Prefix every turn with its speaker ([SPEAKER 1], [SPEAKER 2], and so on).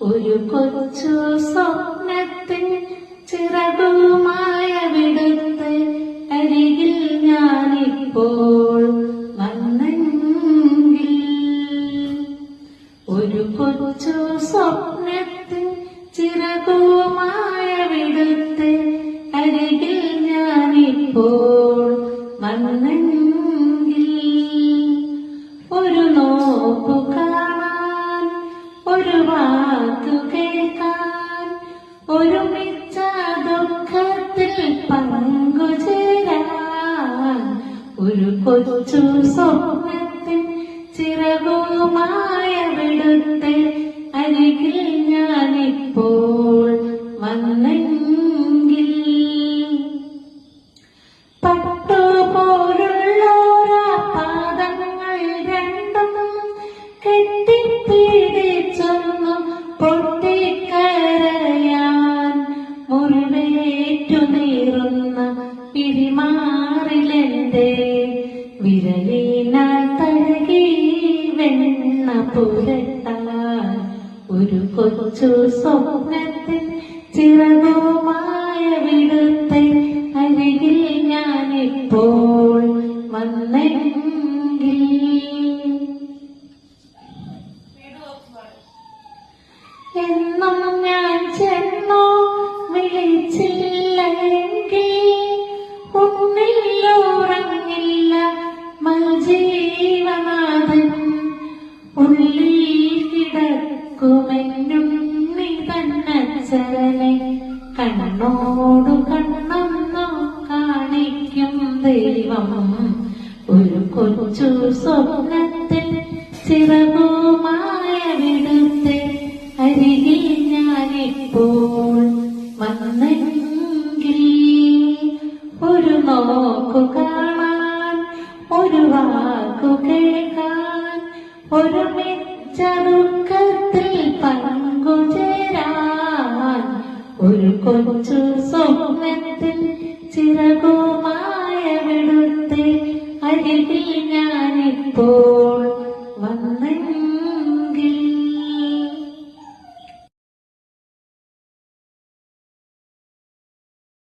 [SPEAKER 1] ഒരു കൊച്ചു സ്വപ്നത്തെ ചിറകുമായ വിടത്ത് അരികിൽ ഞാനിപ്പോൾ വന്നെങ്കിൽ. ഒരു കൊച്ചു സ്വപ്നത്തിൻ ചിറകുമായ വിടുത്ത് അരികിൽ ഞാനിപ്പോൾ വന്നെങ്കിൽ. ഒരു നോക്കു ഒരു കൊച്ചു സ്വപ്നത്തിൽ ചിറകുമായ വിടത്തെ അരികിൽ ഞാനിപ്പോൾ വന്നെങ്കിൽ വെണ്ണ പുരട്ടാൻ ഒരു കൊച്ചു സ്വപ്നത്തിൽ ചിറകുമായ വിടുത്തെ അരികിൽ ഞാനിപ്പോൾ വന്നെങ്കിൽ. എന്നും ഞാൻ ചെന്നോ വിളിച്ചില്ലെങ്കിൽ ഉണ്ണില്ലുറങ്ങില്ല മൽജീവനാഥൻ ഉള്ളിൽ കിടക്കുമെന്നുണ്ണി തന്നച്ചരനെ കണ്ണോടു കണ്ണെന്നു കാണിക്കും ദൈവം. ഒരു കൊച്ചു സ്വപ്നത്തിൽ ചിറകുമായ വിടുത്തെ അരികിൽ ഞാനിപ്പോൾ വന്നെങ്കിൽ ഒരു മിച്ച ദുഃഖത്തിൽ പങ്കുചേരാൻ ഒരു കൊച്ചു സ്വപ്നത്തിൽ ചിറകുമായ വിടുത്തെ അരികിൽ ഞാനിപ്പോൾ